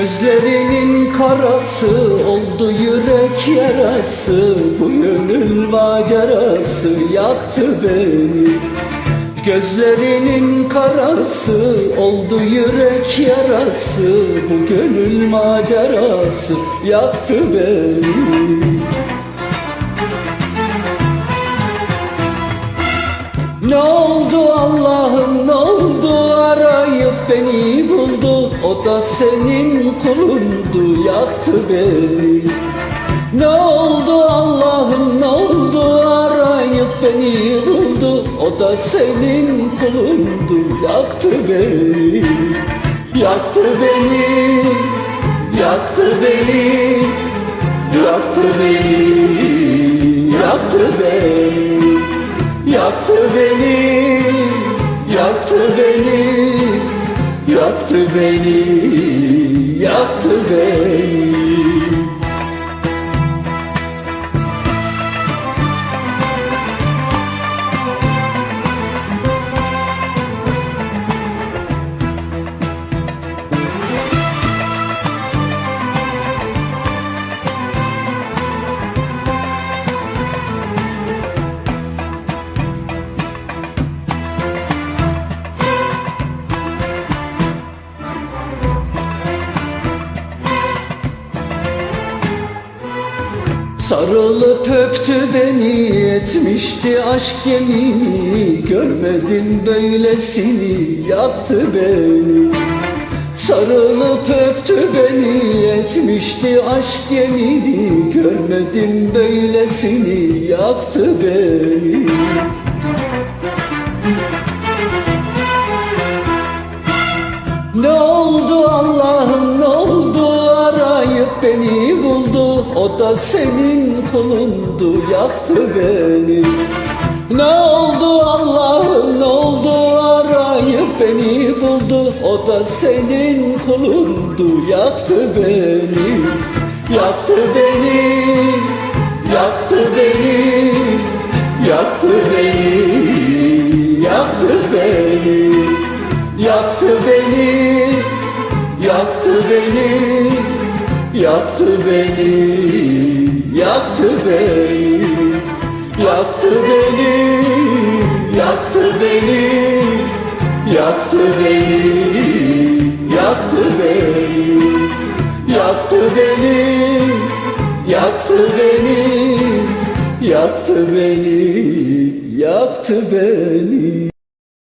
Gözlerinin karası oldu yürek yarası. Bu gönül macerası yaktı beni. Gözlerinin karası oldu yürek yarası. Bu gönül macerası yaktı beni. Ne oldu Allah'ım ne oldu arayıp beni buldu O da senin kulundu yaktı beni. Ne oldu Allah'ım ne oldu arayıp beni buldu O da senin kulundu yaktı beni. Yaktı beni Yaktı beni Yaktı beni Yaktı beni. Yaktı beni, yaktı beni, yaktı beni, yaktı beni. Sarılıp öptü beni etmişti aşk yemini. Görmedim böylesini yaktı beni. Sarılıp öptü beni etmişti aşk yemini. Görmedim böylesini yaktı beni. Ne oldu Allah'ım ne oldu? Arayıp beni buldu O da senin kulundu yaktı beni. Ne oldu Allah'ım ne oldu? Arayıp beni buldu. O da senin kulundu yaktı beni. Yaktı beni Yaktı beni. Yaktı beni Yaktı beni. Yaktı beni, yaktı beni, yaktı beni, yaktı beni Yaktı beni, yaktı beni Yaktı beni, yaktı beni Yaktı beni, yaktı beni Yaktı beni, yaktı beni.